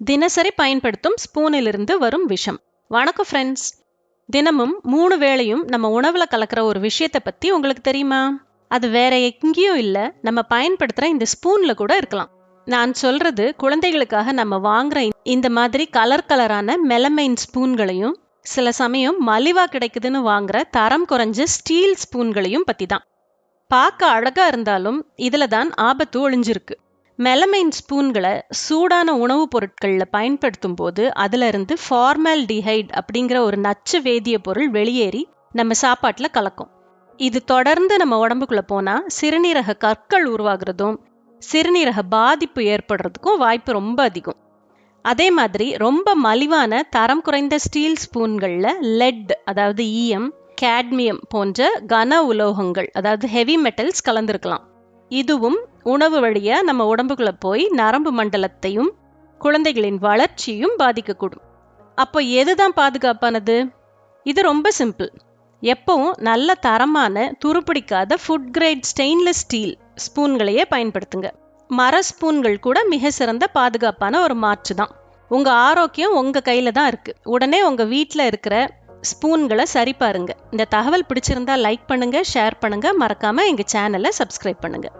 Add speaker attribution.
Speaker 1: தினசரி பயன்படுத்தும் ஸ்பூனிலிருந்து வரும் விஷம். வணக்கம் ஃப்ரெண்ட்ஸ் தினமும் மூணு வேளையும் நம்ம உணவுல கலக்கிற ஒரு விஷயத்தை பத்தி உங்களுக்கு தெரியுமா? அது வேற எங்கேயும் இல்ல நம்ம பயன்படுத்துற இந்த ஸ்பூன்ல கூட இருக்கலாம். நான் சொல்றது குழந்தைகளுக்காக நம்ம வாங்குற இந்த மாதிரி கலர் கலரான மெலமைன் ஸ்பூன்களையும் சில சமயம் மலிவா கிடைக்குதுன்னு வாங்குற தரம் குறைஞ்ச ஸ்டீல் ஸ்பூன்களையும் பத்தி தான் பார்க்க அழகா இருந்தாலும் இதுல தான் ஆபத்து ஒளிஞ்சிருக்கு. மெலமைன் ஸ்பூன்களை சூடான உணவுப் பொருட்கள்ல பயன்படுத்தும் போது அதுல இருந்து ஃபார்மல் டிஹைட் அப்படிங்கிற ஒரு நச்சு வேதிய பொருள் வெளியேறி நம்ம சாப்பாட்டுல கலக்கும். இது தொடர்ந்து நம்ம உடம்புக்குள்ள போனா சிறுநீரக கற்கள் உருவாகிறதும் சிறுநீரக பாதிப்பு ஏற்படுறதுக்கும் வாய்ப்பு ரொம்ப அதிகம். அதே மாதிரி ரொம்ப மலிவான தரம் குறைந்த ஸ்டீல் ஸ்பூன்கள்ல லெட் அதாவது ஈயம் கேட்மியம் போன்ற கன உலோகங்கள் அதாவது ஹெவி மெட்டல்ஸ் கலந்திருக்கலாம். இதுவும் உணவு வழியா நம்ம உடம்புக்குள்ள போய் நரம்பு மண்டலத்தையும் குழந்தைகளின் வளர்ச்சியும் பாதிக்கக்கூடும். அப்போ எது தான் பாதுகாப்பானது? இது ரொம்ப சிம்பிள் எப்பவும் நல்ல தரமான துருப்பிடிக்காத ஃபுட் கிரேட் ஸ்டெயின்லெஸ் ஸ்டீல் ஸ்பூன்களையே பயன்படுத்துங்க. மர ஸ்பூன்கள் கூட மிக சிறந்த பாதுகாப்பான ஒரு மாற்று தான். உங்க ஆரோக்கியம் உங்க கையில தான் இருக்கு. உடனே உங்க வீட்டில் இருக்கிற ஸ்பூன்களை சரி பாருங்க. இந்த தகவல் பிடிச்சிருந்தா லைக் பண்ணுங்க ஷேர் பண்ணுங்க. மறக்காம எங்க சேனலை சப்ஸ்கிரைப் பண்ணுங்க.